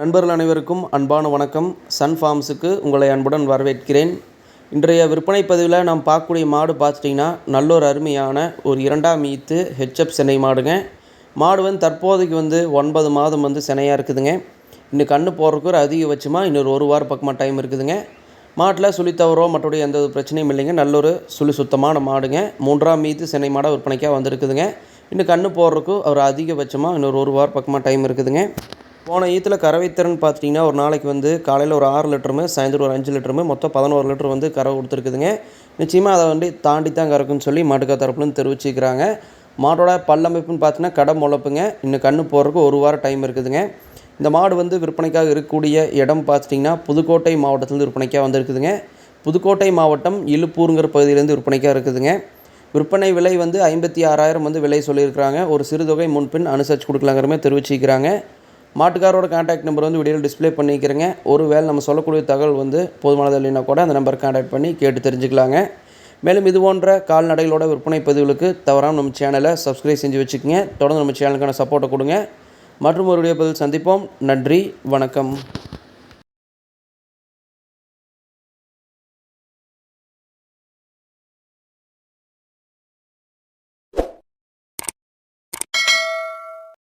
நண்பர்கள் அனைவருக்கும் அன்பான வணக்கம். சன் ஃபார்ம்ஸுக்கு உங்களை அன்புடன் வரவேற்கிறேன். இன்றைய விற்பனை பதிவில் நாம் பார்க்கக்கூடிய மாடு பார்த்துட்டிங்கன்னா நல்ல ஒரு அருமையான ஒரு இரண்டாம் ஈத்து ஹெச்எப் சென்னை மாடுங்க. மாடு வந்து தற்போதைக்கு வந்து ஒன்பது மாதம் வந்து செனையாக இருக்குதுங்க. இன்னும் கன்று போடுறதுக்கு ஒரு அதிகபட்சமாக இன்னொரு ஒரு வாரம் பக்கமாக டைம் இருக்குதுங்க. மாட்டில் சுழி தவறோ மற்றபடி எந்த ஒரு பிரச்சனையும் இல்லைங்க. நல்ல ஒரு சுழி சுத்தமான மாடுங்க. மூன்றாம் மீத்து சென்னை மாடாக விற்பனைக்காக வந்திருக்குதுங்க. இன்னும் கன்று போடுறதுக்கு ஒரு அதிகபட்சமாக இன்னொரு ஒரு வாரம் பக்கமாக டைம் இருக்குதுங்க. போன ஈத்தில் கறவைத்திறன் பார்த்துட்டிங்கன்னா ஒரு நாளைக்கு வந்து காலையில் ஒரு ஆறு லிட்டருமே சாயந்தரம் ஒரு அஞ்சு லிட்டருமே மொத்தம் பதினோரு லிட்டர் வந்து கறவை கொடுத்துருக்குதுங்க. நிச்சயமாக அதை வந்து தாண்டி தான் கறக்குன்னு சொல்லி மாட்டுக்கா தரப்புலேருந்து தெரிவிச்சுக்கிறாங்க. மாட்டோட பல்லமைப்புன்னு பார்த்தீங்கன்னா கடை முளைப்புங்க. இன்னும் கன்று போடுறதுக்கு ஒரு வாரம் டைம் இருக்குதுங்க. இந்த மாடு வந்து விற்பனைக்காக இருக்கக்கூடிய இடம் பார்த்துட்டிங்கன்னா புதுக்கோட்டை மாவட்டத்துலேருந்து விற்பனைக்காக வந்திருக்குதுங்க. புதுக்கோட்டை மாவட்டம் இழுப்பூருங்கிற பகுதியிலேருந்து விற்பனைக்காக இருக்குதுங்க. விற்பனை விலை வந்து ஐம்பத்தி ஆறாயிரம் வந்து விலை சொல்லியிருக்கிறாங்க. ஒரு சிறுதொகை முன்பின் அனுசரித்து கொடுக்கலாங்கிறமே தெரிவிச்சிருக்கிறாங்க மாட்டுக்காரோட காண்டாக்ட் நம்பர் வந்து வீடியோவில் டிஸ்ப்ளே பண்ணிக்கிறேங்க. ஒரு வேளை நம்ம சொல்லக்கூடிய தகவல் வந்து போதுமானது இல்லைன்னா கூட அந்த நம்பர் காண்டாக்ட் பண்ணி கேட்டு தெரிஞ்சுக்கலாங்க. மேலும் இது போன்ற கால்நடைகளோட விற்பனை பதிவுகளுக்கு தவறாமல் நம்ம சேனலை சப்ஸ்கிரைப் செஞ்சு வச்சுக்கோங்க. தொடர்ந்து நம்ம சேனலுக்கான சப்போர்ட்டை கொடுங்க. மற்றும் ஒரு வீடியோ பதில் சந்திப்போம். நன்றி. வணக்கம்.